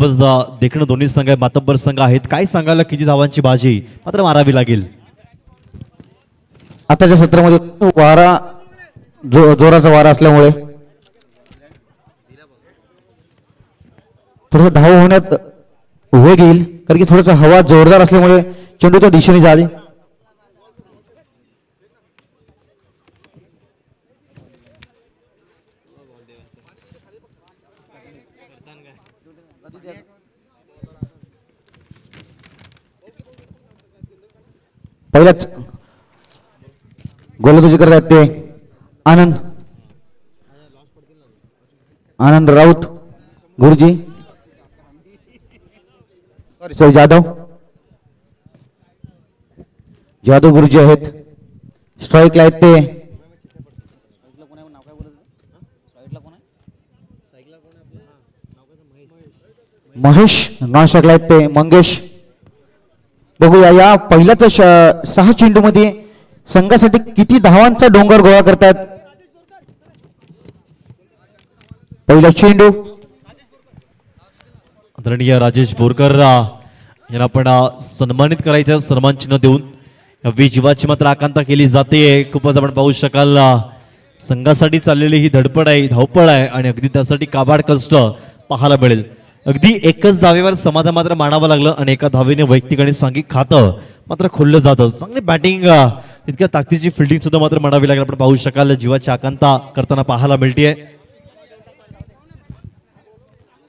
खूपच देखणं दोन्ही संघ आहे मातब्बर संघ आहेत. काय सांगायला किती धावांची बाजी? मात्र मारावी लागेल. आताच्या सत्रामध्ये वारा जो जोराचा वारा असल्यामुळे थोडस धाव होण्यात वेग येईल. कारण की थोडस हवा जोरदार असल्यामुळे चेंडूच्या दिशेने जाईल पहिल्याच गोलंदाजी करत आहेत ते. आनंद. आनंद राऊत. गुरुजी. Sorry sorry Jadhav. जाधव गुरुजी आहेत. स्ट्राईकला आहेत ते. महेश. नॉन स्ट्राईकला आहेत ते. मंगेश. बघूया या पहिल्याच श- सहा चेंडू मध्ये संघासाठी किती धावांचा डोंगर गोळा करतात? पहिला चेंडू. आदरणीय राजेश बोरकर यांना आपण सन्मानित करायचं सन्मान चिन्ह देऊन. या वी जीवाची मात्र आकांता केली जाते. खूपच आपण पाहू शकाल संघासाठी चाललेली ही धडपड आहे धावपळ आहे आणि अगदी त्यासाठी काबाड कष्ट पाहायला मिळेल. अगदी एकच धावेवर समाधान मात्र मानावं लागलं आणि एका धावेने वैयक्तिक आणि सांघिक खातं मात्र खोललं जातं. चांगली बॅटिंग इतक्या ताकदीची फिल्डिंग सुद्धा मात्र म्हणावी लागेल. आपण पाहू शकाल जीवाची आकांता करताना पाहायला मिळते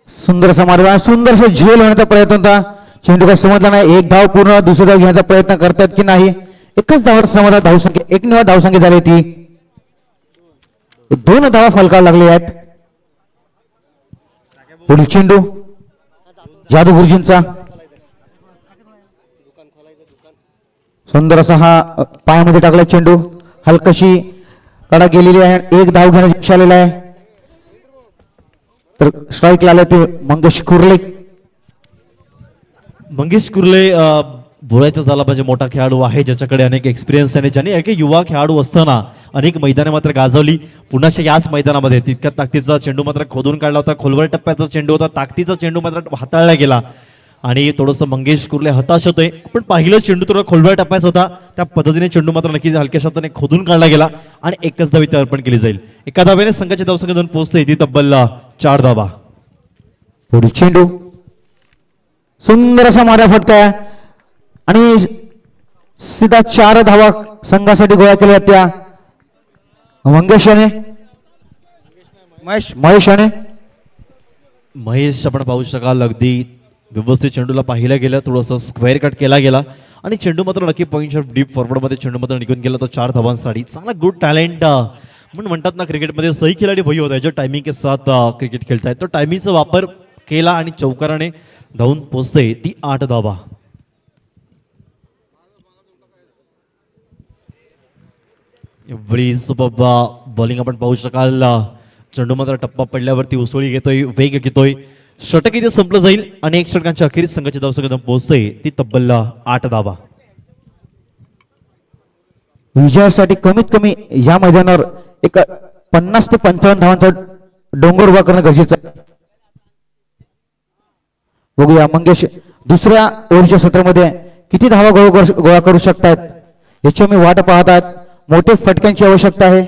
सुंदर समाधान मार्ग सुंदरसा झेल होण्याचा प्रयत्न होता. चेंडू काय समजला नाही. एक धाव पूर्ण दुसरी धाव घेण्याचा प्रयत्न करतात की नाही? एकच धावावर समाधान धावसंख्या एक निवा धावसंख्या झाली ती दोन धावा फलकावर लागले आहेत. पुढील चेंडू. जादू गुरुजींचा सुंदर असा हा पायामध्ये टाकला चेंडू. हलकशी कडा गेलेली आहे. एक धाव घेण्याची इच्छा आलेला आहे. तर स्ट्राईक आले ते मंगेश कुर्ले. मंगेश कुर्ले बोलायचं झाला पाहिजे मोठा खेळाडू आहे ज्याच्याकडे अनेक एक्सपिरियन्स आहे आणि ज्याने एक युवा खेळाडू असताना अनेक मैदाने मात्र गाजवली. पुन्हा याच मैदानामध्ये तितक्या ताकदीचा चेंडू मात्र खोदून काढला होता. खोलवर टप्प्याचा चेंडू होता. ताकदीचा चेंडू मात्र हाताळला गेला. आणि थोडंसं मंगेश कुर्ले हताश होतोय. पण पाहिलं चेंडू थोडा खोलवर टप्प्याचा होता. त्या पद्धतीने चेंडू मात्र नक्कीच हलक्या शब्दाने खोदून काढला गेला आणि एकच धावी अर्पण केली जाईल. एका धाव्याने संघाची धावसंख्या दोन पोहोचते ती तब्बल चार धावा. पुढे चेंडू. सुंदर असा मारा फटका आहे. आणि सीधा चार धावा संघासाठी गोळा केल्या त्या. मंगेश याने महेश. महेश याने महेश आपण पाहू शकाल अगदी व्यवस्थित चेंडूला पाहिलं गेलं थोडंसं स्क्वेअर कट केला गेला. आणि चेंडू मात्र नक्की पॉईंट डीप फॉरवर्डमध्ये चेंडू मात्र निघून गेला तो चार धावांसाठी. चांगला गुड टॅलेंट म्हणून म्हणतात ना क्रिकेटमध्ये सही खिलाडी भई होता जो टायमिंग के साथ क्रिकेट खेळतायत. तो टायमिंगचा वापर केला आणि चौकाराने धावून पोचते ती आठ धावा. एवढी सुपर बॉलिंग आपण पाहू शकाल. चेंडू मात्र टप्पा पडल्यावरती उसळी घेतोय वेग घेतोय. षटक इथे संपलं जाईल आणि एक षटकांच्या अखेरीस संघाची धावसंख्या पोहोचते ती तब्बल आठ धावा. विजयासाठी कमीत कमी या मैदानावर एक पन्नास ते पंचावन्न धावांचा डोंगर उभा करणं गरजेचं आहे. बघूया मंगेश दुसऱ्या ओव्हरच्या सत्रामध्ये किती धावा गोळा करू- गोळा करू शकतात याची आम्ही वाट पाहत आहात. मोठे फटक्यांची आवश्यकता आहे.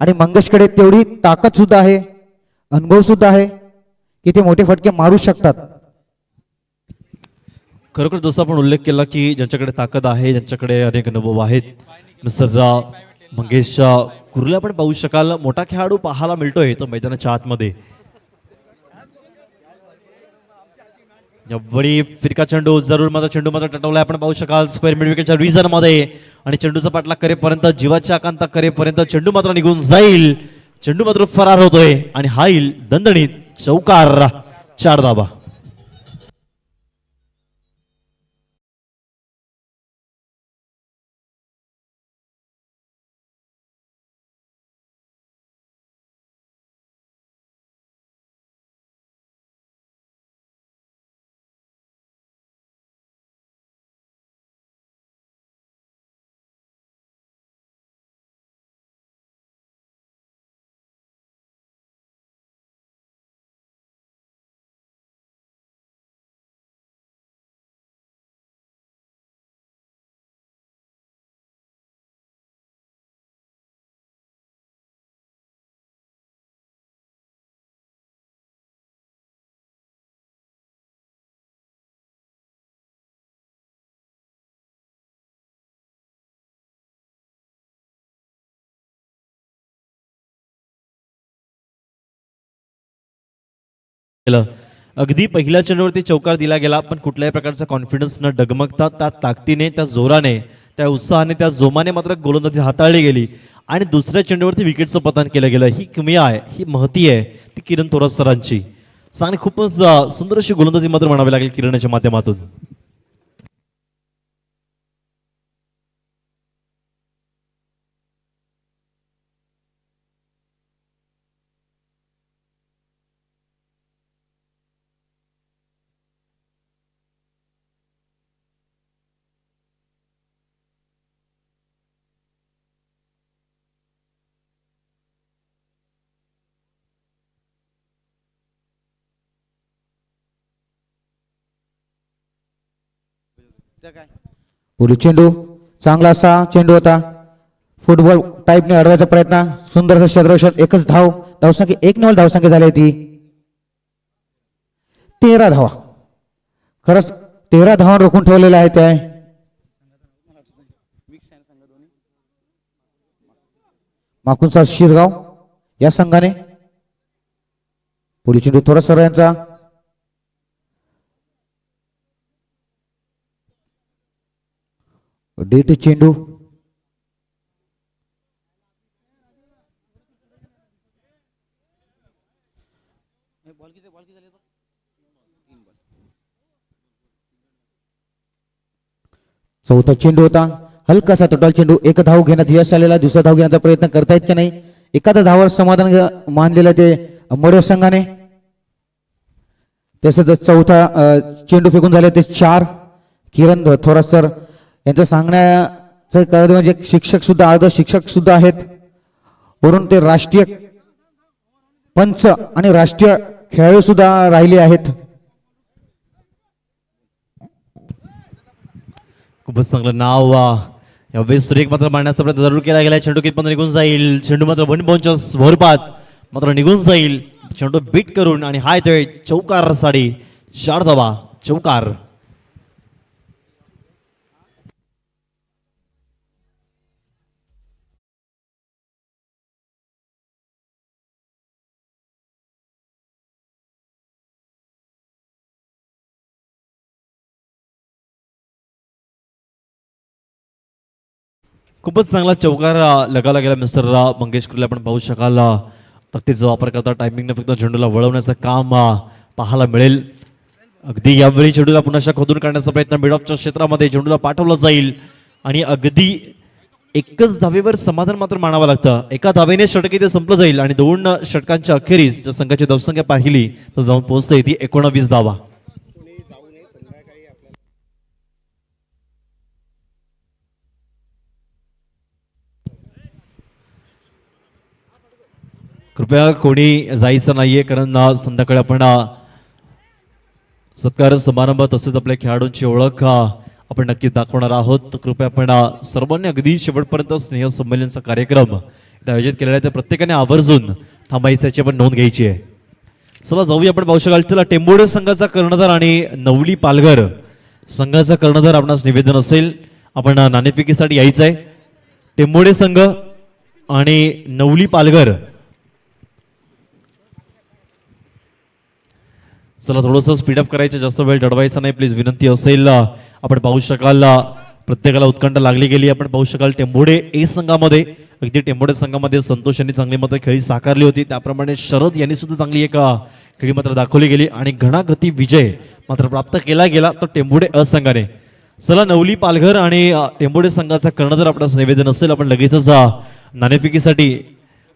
आणि मंगेशकडे तेवढी ताकद सुद्धा आहे. अनुभव सुद्धा आहे की ते मोठे फटके मारू शकतात. खरोखर जसं आपण उल्लेख केला की ज्यांच्याकडे ताकद आहे ज्यांच्याकडे अनेक अनुभव आहेत मिस्टर मंगेशच्या कुर्ले आपण पाहू शकाल. मोठा खेळाडू पाहायला मिळतोय तो मैदानाच्या आतमध्ये. एवढी फिरका चेंडू जरूर माझा चेंडू मात्र टटवलाय. आपण पाहू शकाल स्क्वेअर मिडविकेटच्या रिझनमध्ये आणि चेंडूचा पाठलाग करेपर्यंत जीवाची आकांता करेपर्यंत चेंडू मात्र निघून जाईल. चेंडू मात्र फरार होतोय. आणि हा येईल दणदणीत चौकार. चार धाबा केलं. अगदी पहिल्या चेंडूवरती चौकार दिला गेला पण कुठल्याही प्रकारचा कॉन्फिडन्स न डगमगता त्या ताकदीने त्या जोराने त्या उत्साहाने त्या जोमाने मात्र गोलंदाजी हाताळली गेली. आणि दुसऱ्या चेंडूवरती विकेटचं पतन केलं गेलं. ही किमया आहे ही महती आहे ती किरण थोरात सरांची. चांगली खूपच सुंदर अशी गोलंदाजी मात्र म्हणावी लागेल किरणाच्या माध्यमातून. पुढील चेंडू. चांगला असा चेंडू होता. फुटबॉल टाईपने अडवायचा प्रयत्न. सुंदर क्षेत्ररक्षण एकच धाव. धावसंख्या एक नवल धावसंख्या झाली होती. तेरा धावा. खरंच तेरा धावा रोखून ठेवलेल्या आहेत त्या माकुंचा शिरगाव या संघाने. पुढील चेंडू थोडा सर यांचा. डेट चेंडू हो. चौथा चेंडू होता. हलकासा टोटल चेंडू. एक धाव घेण्यात यश आलेला दुसरा धाव घेण्याचा प्रयत्न करतायत की नाही. एखाद्या धावावर समाधान मानलेलं ते मोर्या संघाने. तसंच चौथा चेंडू फेकून झाले ते चार. किरण थोरात सर यांचं सांगण्याचं कारण म्हणजे शिक्षक सुद्धा अर्ध शिक्षक सुद्धा आहेत. वरून ते राष्ट्रीय पंच आणि राष्ट्रीय खेळाडू सुद्धा राहिले आहेत. खूपच चांगलं नाव वा. या वेस्ट एक मात्र मांडण्याचा प्रयत्न जरूर केला गेला. चेंडू कितपत निघून जाईल? चेंडू मात्र वन बॉनच्या स्वरूपात मात्र निघून जाईल. चेंडू बीट करून आणि हाय तो चौकार साडी. चार धावा चौकार. खूपच चांगला चौकार लगाला गेला मिस्टर मंगेशकरला. मंगेश आपण पाहू शकाल प्रत्येकचा वापर करता टायमिंगने फक्त झेंडूला वळवण्याचं काम पाहायला मिळेल. अगदी यावेळी झेंडूला पुन्हा खोदून काढण्याचा प्रयत्न मिडऑफच्या क्षेत्रामध्ये झेंडूला पाठवला जाईल. आणि अगदी एकच धावेवर समाधान मात्र मानावं लागतं. एका धावेने षटक इथे संपलं जाईल आणि दोन षटकांच्या अखेरीस जर संघाची धावसंख्या पाहिली तर जाऊन पोहोचते ती एकोणावीस धावा. कृपया कोणी जायचं नाही आहे कारण संध्याकाळी आपण सत्कार समारंभ तसेच आपल्या खेळाडूंची ओळख आपण नक्की दाखवणार आहोत. तर कृपया आपण सर्वांनी अगदी शेवटपर्यंत स्नेह संमेलनचा कार्यक्रम आयोजित केलेला आहे. तर प्रत्येकाने आवर्जून थांबायचं याची आपण नोंद घ्यायची आहे. चला जाऊया आपण पाहू शकाल चला टेंबोडे संघाचा कर्णधार आणि नवली पालघर संघाचा कर्णधार आपणास निवेदन असेल. आपण नाणेफिकीसाठी नाणेफेकीसाठी यायचं आहे टेंबोडे संघ आणि नवली पालघर चला थोडंसं स्पीडअप करायचं जास्त वेळ डडवायचा नाही. प्लीज विनंती असेल आपण पाहू शकाल प्रत्येकाला उत्कंठ लागली गेली. आपण पाहू शकाल टेंभोडे ए संघामध्ये अगदी टेंबोडे संघामध्ये संतोष यांनी चांगली मात्र खेळी साकारली होती. त्याप्रमाणे शरद यांनी सुद्धा चांगली एक खेळी मात्र दाखवली गेली. आणि घणागती विजय मात्र प्राप्त केला गेला तो टेंबोडे अ संघाने. चला नवली पालघर आणि टेंभोडे टेंबोडे संघाचा कर्णधार आपणास निवेदन असेल आपण लगेचच नाणेफिकीसाठी नाणेफेकीसाठी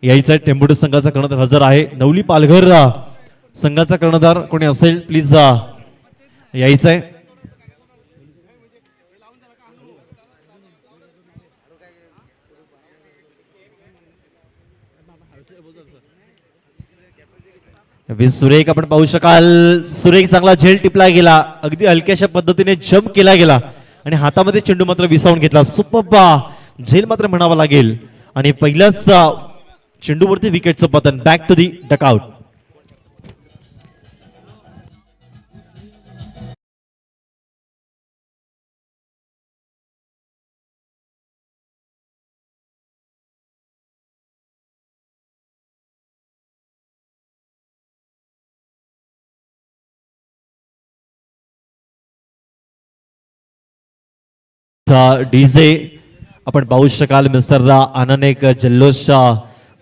यायचं आहे टेंबोडे संघाचा कर्णधार हजर आहे. नवली पालघर संघाचा कर्णधार कोणी असेल प्लीज यायचं आहे सुरेख आपण पाहू शकाल. सुरेख चांगला झेल टिपला गेला. अगदी हलक्याशा पद्धतीने जम्प केला गेला. आणि हातामध्ये चेंडू मात्र विसावून घेतला. सुप्पा झेल मात्र म्हणावा लागेल. आणि पहिल्याच चेंडूवरती विकेटचं पतन. बॅक टू दी डकआउट मोठा डीजे? आपण पाहू शकाल मिस्टरला आनंद एक जल्लोष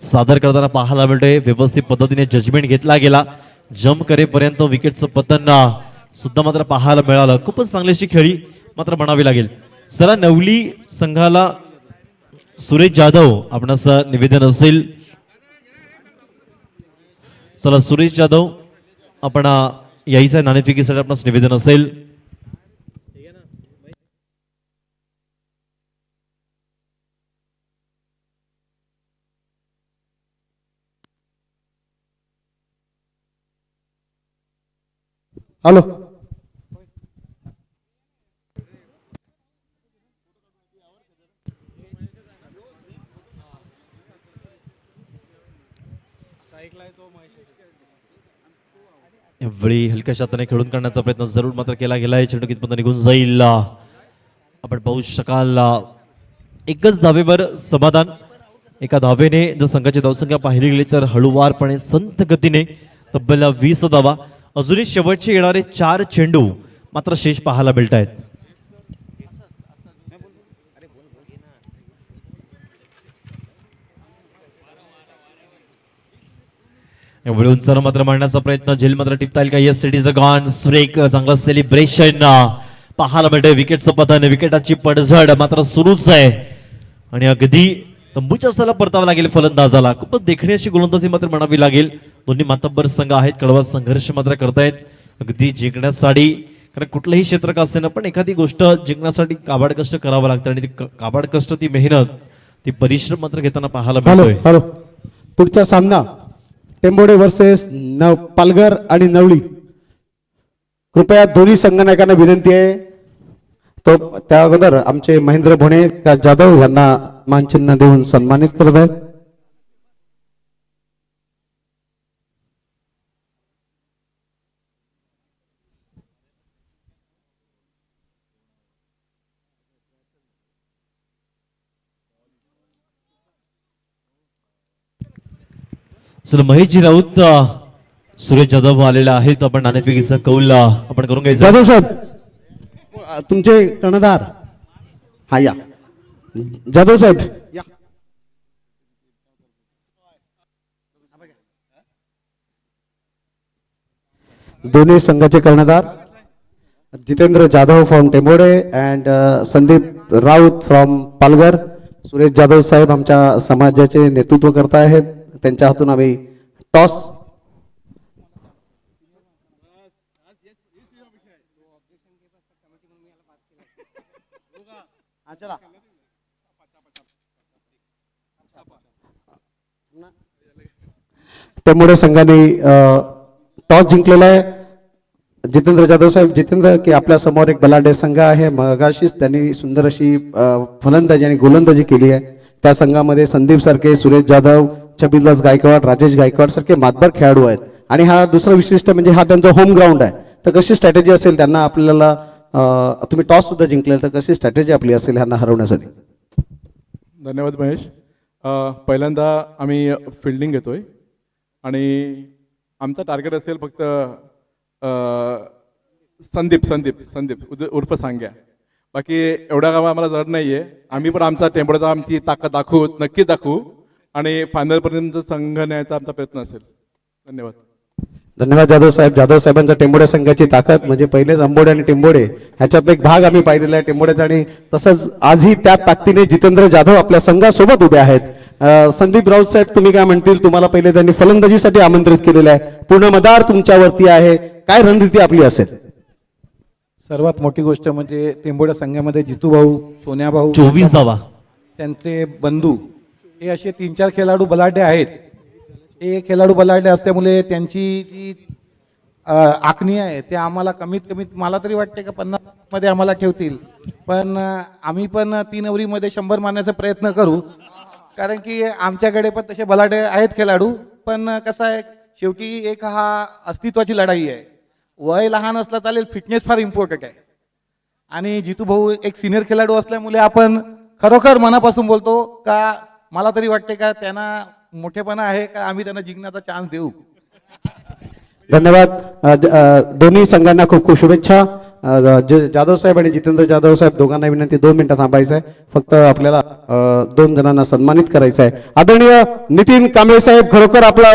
सादर करताना पाहायला मिळते व्यवस्थित पद्धतीने जजमेंट घेतला गेला. जम्प करेपर्यंत विकेटचं पतन सुद्धा मात्र पाहायला मिळालं. खूपच चांगलीशी खेळी मात्र म्हणावी लागेल. चला नवली संघाला सुरेश जाधव आपणास निवेदन असेल. चला सुरेश जाधव आपण अ, यायचं नाणेफेकीसाठी आपणास निवेदन असेल. हॅलो यावेळी हलक्या शाताने खेळून काढण्याचा प्रयत्न जरूर मात्र केला गेलाय. चेंडू कितपत निघून जाईल आपण पाहू शकाल एकच धावेवर समाधान. एका धावेने जर संघाची धावसंख्या पाहिली गेली तर हळूवारपणे संत गतीने तब्बल वीस धावा. अजूनही शेवटचे येणारे चार चेंडू मात्र शेष पाहायला मिळत आहेत एवढे सर मात्र मांडण्याचा प्रयत्न झेल मात्र टिपता येईल का? येस सिटीचं गॉन स्ट्रेक चांगलं सेलिब्रेशन पाहायला मिळतंय. विकेटचं पतन विकेटाची पडझड मात्र सुरूच आहे. आणि अगदी तंबूच्या स्थळाला परतावा लागेल फलंदाजाला. खूपच देखणी अशी गोलंदाजी मात्र म्हणावी लागेल. दोन्ही मातब्बर संघ आहेत कडवा संघर्ष मात्र करतायत. अगदी जिंकण्यासाठी कारण कुठलंही क्षेत्र का असेना पण एखादी गोष्ट जिंकण्यासाठी काबाड कष्ट करावं लागतं आणि ती काबाड कष्ट ती मेहनत ती परिश्रम मात्र घेताना पाहायला मिळतोय. हॅलो. पुढचा सामना टेंबोडे वर्सेस नव पालघर आणि नवली. कृपया दोन्ही संघनायकांना विनंती आहे. तो त्या अगोदर आमचे महेंद्र भोणे जाधव यांना मानचिन्ह देऊन सन्मानित करत आहेत. चला महेशजी राऊत सुरेश जाधव आलेला आहेत. आपण नाणेफेकीचा कौल आपण करून घ्यायचं. जाधव साहेब. तुमचे कर्णधार हा या. जाधव साहेब. या दोन्ही संघाचे कर्णधार Jitendra Jadhav from Tembode and Sandeep Raut from Palghar. Suresh Jadhav साहेब आमच्या समाजाचे नेतृत्व करत आहेत त्यांच्या हातून आम्ही टॉस त्यामुळे संघाने टॉस जिंकलेला आहे. जितेंद्र जाधव साहेब जितेंद्र की आपल्यासमोर एक बलाढ्य संघ आहे. मगाशीच त्यांनी सुंदर अशी फलंदाजी आणि गोलंदाजी केली आहे. त्या संघामध्ये संदीप सारखे सुरेश जाधव छबिलदास गायकवाड राजेश गायकवाड सारखे मातबर खेळाडू आहेत. आणि हा दुसरा विशिष्ट म्हणजे हा त्यांचा होम ग्राउंड आहे. तर कशी स्ट्रॅटेजी असेल त्यांना आपल्याला तुम्ही टॉस सुद्धा जिंकले तर कशी स्ट्रॅटेजी आपली असेल ह्यांना हरवण्यासाठी? धन्यवाद महेश. पहिल्यांदा आम्ही फिल्डिंग घेतोय. आणि आमचा टार्गेट असेल फक्त संदीप संदीप संदीप उद- उर्फ सांग्या. बाकी एवढ्या गावा आम्हाला जड नाही आहे आम्ही पण आमचा टेम्पोचा आमची ताकद दाखवू नक्की दाखवू. आणि फायनलपर्यंत संघ न्यायचा आमचा प्रयत्न असेल. धन्यवाद. धन्यवाद जाधव साहेब. जाधव साहेबांच्या टेंबोड्या संघाची ताकद म्हणजे पहिलेच आंबोडे आणि टेंबोडे ह्याच्यात एक भाग आम्ही पाहिलेला आहे टेंबोड्याचा आणि तसंच आजही त्या ताकदीने जितेंद्र जाधव आपल्या संघासोबत उभे आहेत. संदीप राऊत साहेब तुम्ही काय म्हणतील? तुम्हाला पहिले त्यांनी फलंदाजीसाठी आमंत्रित केलेलं आहे. पूर्ण मदार तुमच्यावरती आहे. काय रणनीती आपली असेल? सर्वात मोठी गोष्ट म्हणजे टेंबोड्या संघामध्ये जितू भाऊ सोन्या भाऊ चोवीस धावा. त्यांचे बंधू हे असे तीन चार खेळाडू बलाढ्य आहेत. हे खेळाडू बलाढ्य असल्यामुळे त्यांची जी आखणी आहे ते आम्हाला कमीत कमीत मला तरी वाटते का पन्नासमध्ये आम्हाला ठेवतील. पण आम्ही पण तीन ओव्हरीमध्ये शंभर मारण्याचा प्रयत्न करू. कारण की आमच्याकडे पण तसे बलाढ्य आहेत खेळाडू पण कसं आहे शेवटी एक हा अस्तित्वाची लढाई आहे. वय लहान असलं चालेल फिटनेस फार इम्पॉर्टंट आहे. आणि जितू भाऊ एक सिनियर खेळाडू असल्यामुळे आपण खरोखर मनापासून बोलतो का मला तरी वाटते का त्यांना मोठेपणा आहे का आम्ही त्यांना जिंकण्याचा चान्स देऊ? धन्यवाद. दोन्ही संघांना खूप खूप शुभेच्छा. जे जाधव साहेब आणि जितेंद्र जाधव साहेब दोघांना विनंती दोन मिनिटं थांबायचं आहे फक्त आपल्याला दोन जणांना सन्मानित करायचं आहे आदरणीय नितीन कांबळे साहेब खरोखर आपला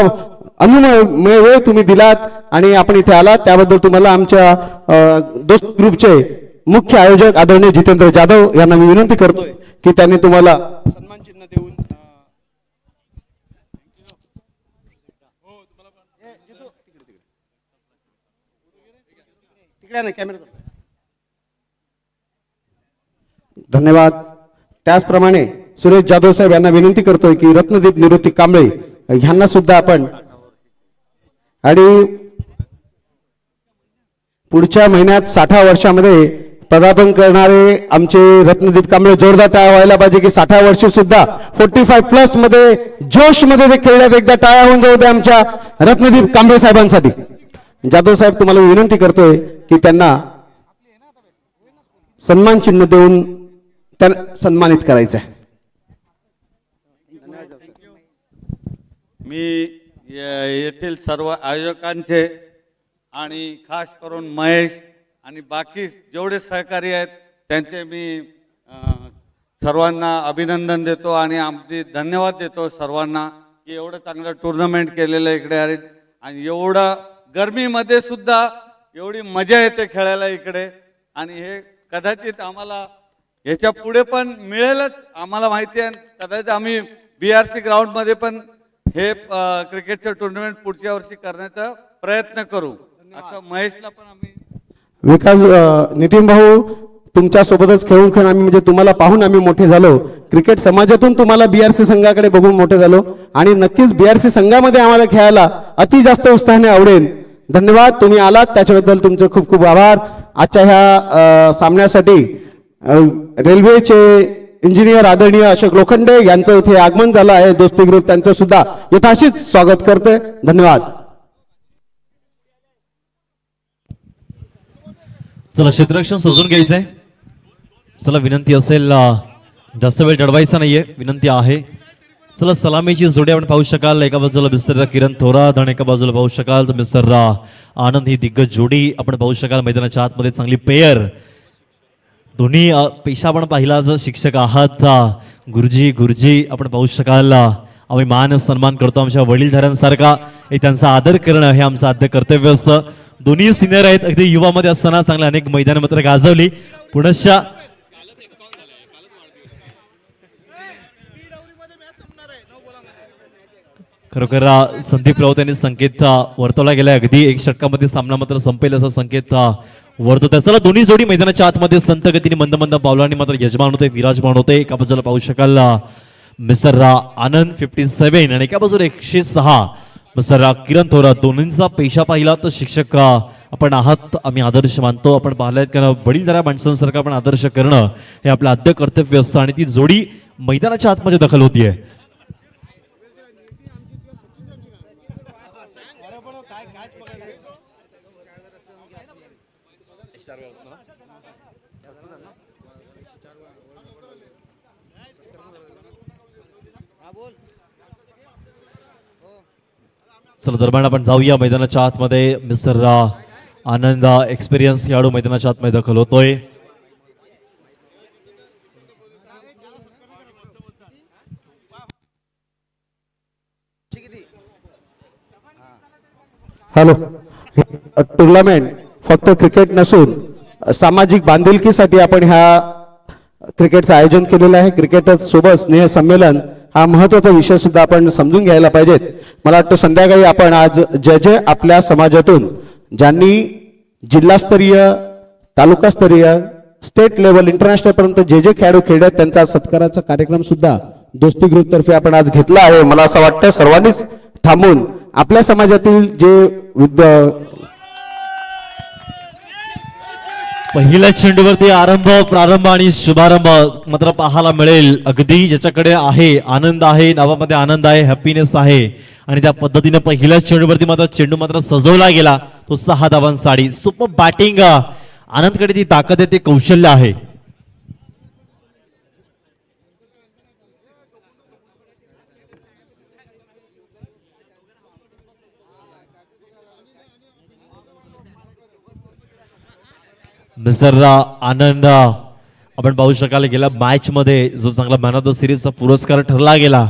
अनुमय वेळ तुम्ही दिलात आणि आपण इथे आलात. त्याबद्दल तुम्हाला आमच्या दोस्त ग्रुपचे मुख्य आयोजक आदरणीय जितेंद्र जाधव यांना मी विनंती करतोय की त्यांनी तुम्हाला सन्मान चिन्ह देऊन अ, कॅमेरा धन्यवाद. त्याचप्रमाणे सुरेश जाधव साहेब यांना विनंती करतोय की रत्नदीप निवृत्ती कांबळे ह्यांना सुद्धा आपण आणि पुढच्या महिन्यात साठा वर्षामध्ये पदार्पण करणारे आमचे रत्नदीप कांबळे जोरदार टाळ्या व्हायला पाहिजे की साठा वर्ष सुद्धा फोर्टी फाय प्लसमध्ये जोशमध्ये ते खेळण्यात एकदा टाळ्या होऊन जाऊ दे आमच्या रत्नदीप कांबळे साहेबांसाठी. जाधव साहेब तुम्हाला विनंती करतोय की त्यांना सन्मान चिन्ह देऊन त्यांना सन्मानित करायचं आहे मी येथील सर्व आयोजकांचे आणि खास करून महेश आणि बाकी जेवढे सहकारी आहेत त्यांचे मी सर्वांना अभिनंदन देतो आणि आमची धन्यवाद देतो सर्वांना की एवढं चांगलं टुर्नामेंट केलेलं इकडे आहे आणि एवढं गरमीमध्ये सुद्धा एवढी मजा येते खेळायला इकडे. आणि हे कदाचित आम्हाला याच्यापुढे पण मिळेलच आम्हाला माहिती आहे. कदाचित आम्ही बी आर सी ग्राउंडमध्ये पण हे क्रिकेटचं टुर्नामेंट पुढच्या वर्षी करण्याचा प्रयत्न करू. असं महेशला पण आम्ही विकास नितीन भाऊ तुमच्या सोबतच खेळून खेळून आम्ही म्हणजे तुम्हाला पाहून आम्ही मोठे झालो. क्रिकेट समाजातून तुम्हाला बीआरसी संघाकडे बघून मोठे झालो. आणि नक्कीच बीआरसी संघामध्ये आम्हाला खेळायला अति जास्त उत्साहाने आवडेल. धन्यवाद तुम्ही आलात. त्याच्याबद्दल तुमचे खूप खूप आभार. आजच्या ह्या सामन्यासाठी रेल्वेचे इंजिनियर आदरणीय अशोक लोखंडे यांचं इथे आगमन झालं आहे. दोस्ती ग्रुप त्यांचं सुद्धा यथाशीच स्वागत करते. धन्यवाद. चला क्षेत्ररक्षण सजून घ्यायचंय. चला विनंती असेल जास्त वेळ जडवायचा नाहीये. विनंती आहे. चला सलामीची जोडी आपण पाहू शकाल. एका बाजूला मिस्टर किरण थोरात आणि एका बाजूला पाहू शकाल तर मिस्टर रा आनंद ही दिग्गज जोडी आपण पाहू शकाल. मैदानाच्या आतमध्ये चांगली पेयर. दोन्ही पेशा आपण पाहिला जर शिक्षक आहात गुरुजी गुरुजी आपण पाहू शकाल. आम्ही मान सन्मान करतो आमच्या वडीलधाऱ्यांसारखा. हे त्यांचा आदर करणं हे आमचं आद्य कर्तव्य असतं. दोन्ही सिनियर आहेत. अगदी युवामध्ये असताना चांगल्या अनेक मैदान मात्र गाजवली. पुनश्च खरोखर संदीप राऊत यांनी संकेत वर्तवला गेला अगदी एक षटकामध्ये सामना मात्र संपेल असा संकेत वर्तवत आहे चला दोन्ही जोडी मैदानाच्या आतमध्ये संत गतीने मंद मंद पावलांनी मात्र यजमान होते विराजमान होते एका बाजूला पाहू शकाल मिसर आनंद फिफ्टी सेव्हन आणि एका बाजूला एकशे सहा. मिसर किरण थोरात दोन्हींचा पेशा पाहिला तर शिक्षक आपण आहात आम्ही आदर्श मानतो. आपण पाहिलात कारण वडील जरा माणसांसारखं आपण आदर्श करणं हे आपलं आद्य कर्तव्य असतं आणि ती जोडी मैदानाच्या आतमध्ये दखल होतीये. चला दरम्यान आपण जाऊया मैदानाच्या आतमध्ये. मिस्टर आनंद एक्सपिरियन्स खेळाडू मैदानाच्या आतमध्ये दखल होतोय. हॅलो. टुर्नामेंट. फक्त क्रिकेट नसून सामाजिक बांधिलकीसाठी आपण ह्या क्रिकेटचं आयोजन केलेलं आहे. क्रिकेटच सोबत स्नेहसंमेलन हा महत्त्वाचा विषय सुद्धा आपण समजून घ्यायला पाहिजेत. मला वाटतं संध्याकाळी आपण आज जे जे आपल्या समाजातून ज्यांनी जिल्हास्तरीय तालुकास्तरीय स्टेट लेवल इंटरनॅशनल पर्यंत जे जे खेळाडू खेळले आहेत, त्यांचा सत्काराचा कार्यक्रम सुद्धा दोस्ती ग्रुप तर्फे आपण आज घेतला आहे. मला असं वाटतं सर्वांनीच थांबून आपल्या समाजातील जे पहिल्या चेंडूवरती आरंभ प्रारंभ आणि शुभारंभ मात्र पाहायला मिळेल. अगदी ज्याच्याकडे आहे आनंद आहे नावामध्ये आनंद आहे हॅपीनेस आहे. आणि त्या पद्धतीने पहिल्या चेंडूवरती मात्र चेंडू मात्र सजवला गेला. तो सहा धावांसाठी. सुपर बॅटिंग आनंदकडे ती ताकद आहे ते कौशल्य आहे. मिस्टर आनंद. आपण पाहू शकाल गेल्या मॅचमध्ये जो चांगला मॅन ऑफ द सिरीजचा पुरस्कार ठरला गेला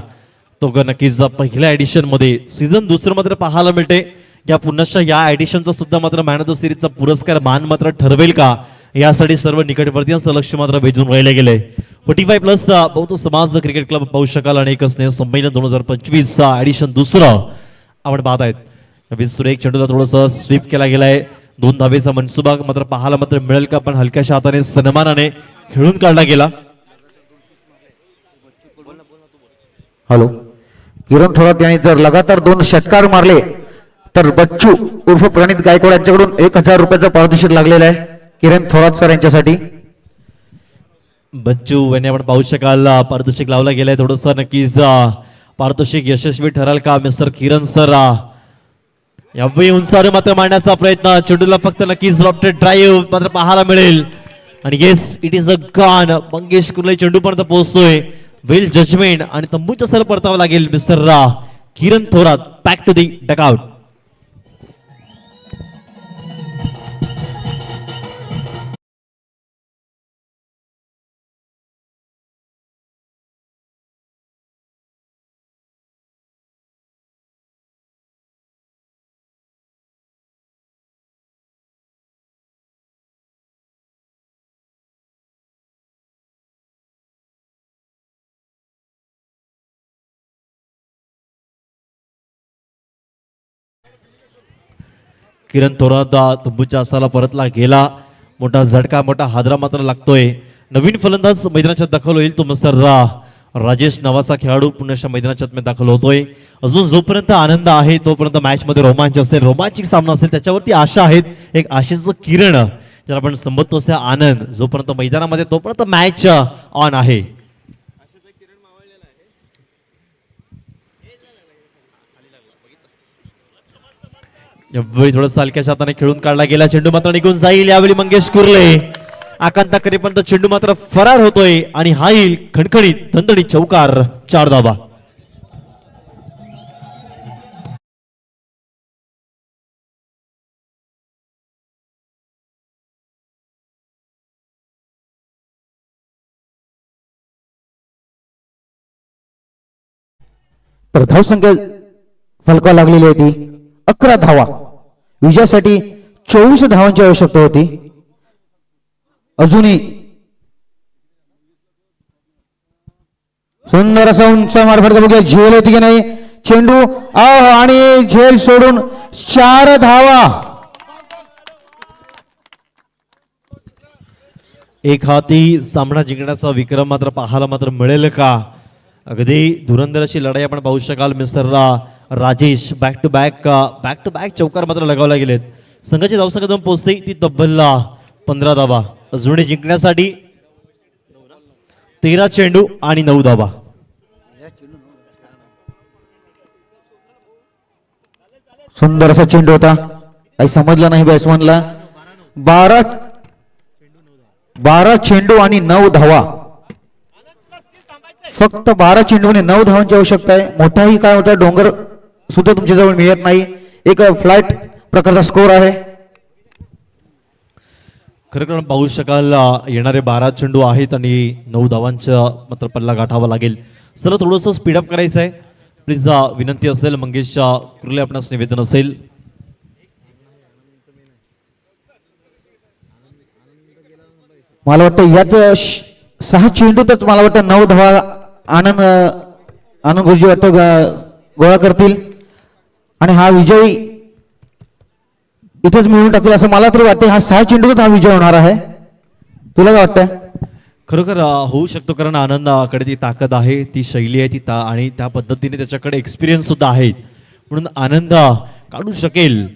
तो ग नक्कीच पहिल्या ॲडिशनमध्ये सीझन दुसरं मात्र पाहायला मिळते. या पुन्हा या एडिशनचा सुद्धा मात्र मॅन ऑफ द सिरीजचा पुरस्कार मान मात्र ठरवेल का? यासाठी सर्व निकटवर्तीयांचं लक्ष मात्र वेधून राहिले गेले. फोर्टी फाय प्लस बहुतो समाज क्रिकेट क्लब पाहू शकाल आणि एकच स्नेह संमेलन दोन हजार पंचवीसचा ॲडिशन दुसरं आपण पाहत आहेत सुरेख चेंडूला थोडंसं स्वीप केला गेलाय. दोन धावेचा मनसुबा मात्र पाहायला मात्र मिळेल का? पण हलक्याशा हाताने सन्मानाने खेळून काढला गेला. हॅलो. किरण थोरात यांनी जर लगातार दोन षटकार मारले तर बच्चू उर्फ प्रणित गायकवाड यांच्याकडून एक हजार रुपयाचं पारितोषिक लागलेलं आहे. किरण थोरात सर यांच्यासाठी. बच्चू यांनी आपण पाहू शकाल पारितोषिक लावला गेलाय. थोडंसं नक्कीच पारितोषिक यशस्वी ठरेल का मिस्टर किरण सर? यावेळी उंचावर मात्र मांडण्याचा प्रयत्न. चेंडूला फक्त नक्कीच लॉफ्टेड ड्राईव्ह मात्र पाहायला मिळेल. आणि yes it is a gone Mangesh Kurle चेंडूपर्यंत पोहोचतोय. वेल जजमेंट आणि तंबूच्या सर परतावं लागेल Mr Kiran Thorat back to the dugout Kiran Thorat तुंबूच्या असाला परतला गेला. मोठा झटका मोठा हादरा मात्र लागतोय. नवीन फलंदाज मैदानाच्या दाखल होईल तो मसर्रा राजेश नावाचा खेळाडू पुण्याच्या मैदानाच्या आतमध्ये दाखल होतोय. अजून जोपर्यंत आनंद आहे तोपर्यंत मॅचमध्ये रोमांच असेल रोमांचिक सामना असेल त्याच्यावरती आशा आहेत. एक आशेचं किरण ज्याला आपण संबोधतो असे आनंद. जोपर्यंत मैदानामध्ये तोपर्यंत मॅच ऑन आहे. यावेळी थोडं हलक्याच्या हाताने खेळून काढला गेला. चेंडू मात्र निघून जाईल. यावेळी मंगेश कुर्ले. आकांता करेपर्यंत चेंडू मात्र फरार होतोय आणि हा येईल खणखणीत. दणदणीत चौकार चार दाबा तर धावसंख्या फलका लागलेली आहे ती अकरा धावा. विजयासाठी चोवीस धावांची आवश्यकता होती. अजूनही सुंदर असा उंच मार्फत बघूया. झेल होती की नाही? चेंडू आह आणि झेल सोडून चार धावा. एक हाती सामना जिंकण्याचा विक्रम मात्र पाहायला मात्र मिळेल का? अगदी धुरंधराची लढाई आपण पाहू शकाल मिसरला Rajesh back to back back to back चौकार मात्र लगावला गेलेत. संघाची धावसंख्या जाऊन पोहोचते ती तब्बल पंधरा धावा. अजूनही जिंकण्यासाठी तेरा चेंडू आणि नऊ धावा. सुंदर असा चेंडू होता. काही समजलं नाही बॅट्समनला बारा बारा चेंडू आणि नऊ धावा. फक्त बारा चेंडू आणि नऊ धावांची आवश्यकता आहे. मोठाही काय होता? डोंगर सुद्धा तुमच्या जवळ मिळत नाही. एक फ्लाईट प्रकारचा स्कोर आहे. खरं खरं पाहू शकाल येणारे बारा चेंडू आहेत आणि नऊ धावांचा मात्र पल्ला गाठावा लागेल. सर थोडंसं स्पीडअप करायचं आहे. प्लीज विनंती असेल मंगेश अ, कुर्ले आपणास निवेदन असेल. मला वाटतं याच सहा चेंडूतच मला वाटतं नऊ धावा आनंद आनंद गुरुजी वाटतं गोळा करतील. आणि हा विजय इथेच मिळून टाकेल असं मला तरी वाटतं हा सहा चेंडूतच हा विजय होणार आहे. तुला काय वाटतं खरोखर होऊ शकतो कारण आनंदाकडे ती ताकद आहे ती शैली आहे ती ता आणि त्या पद्धतीने त्याच्याकडे एक्सपिरियन्स सुद्धा आहेत. म्हणून आनंद काढू शकेल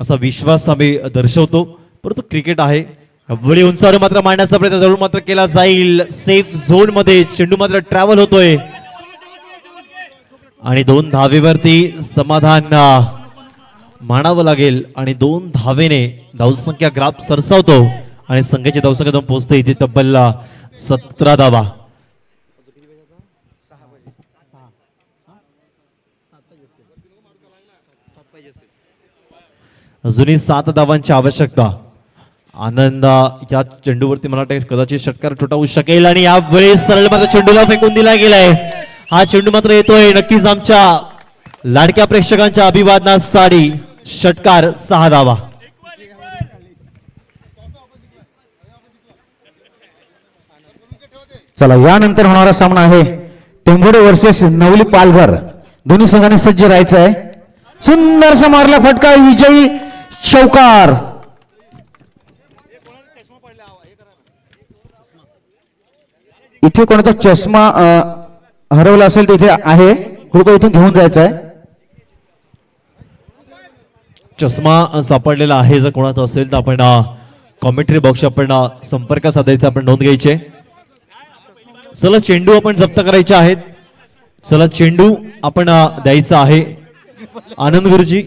असा विश्वास आम्ही दर्शवतो. परंतु क्रिकेट आहे. वळी उंचावर मात्र मांडण्याचा प्रयत्न जरूर मात्र केला जाईल. सेफ झोनमध्ये चेंडू मात्र ट्रॅव्हल होतोय. आणि दोन धावेवरती समाधान म्हणावं लागेल. आणि दोन धावेने धावसंख्या ग्राफ सरसावतो आणि संघाची धावसंख्या दोन पोहोचते. इथे तब्बल सतरा धावा. अजूनही सात धावांची आवश्यकता. आनंद या चेंडूवरती मला वाटतं कदाचित षटकार ठोठावू शकेल. आणि यावेळी सरळ माझा चेंडूला फेकून दिला गेलाय. हा चेंडू मात्र येतोय. नक्कीच आमच्या लाडक्या प्रेक्षकांच्या अभिवादनासाठी षटकार सहा धावा. चला यानंतर होणारा सामना आहे टेंभोडे वर्सेस नवली पालघर. दोन्ही संघाने सज्ज राहायचं आहे. सुंदरसा मारला फटका विजयी शौकार. इथे कोणाचा चष्मा अं, हरवलं असेल तिथे आहे. कृपया इथून घेऊन जायचं आहे चष्मा सापडलेला आहे जर कोणाचा असेल तर आपण कॉमेंट्री बॉक्स आपण संपर्क साधायचा आपण नोंद घ्यायचे. चला चेंडू आपण जप्त करायचे आहेत. चला चेंडू आपण द्यायचा आहे. आनंद गुरुजी.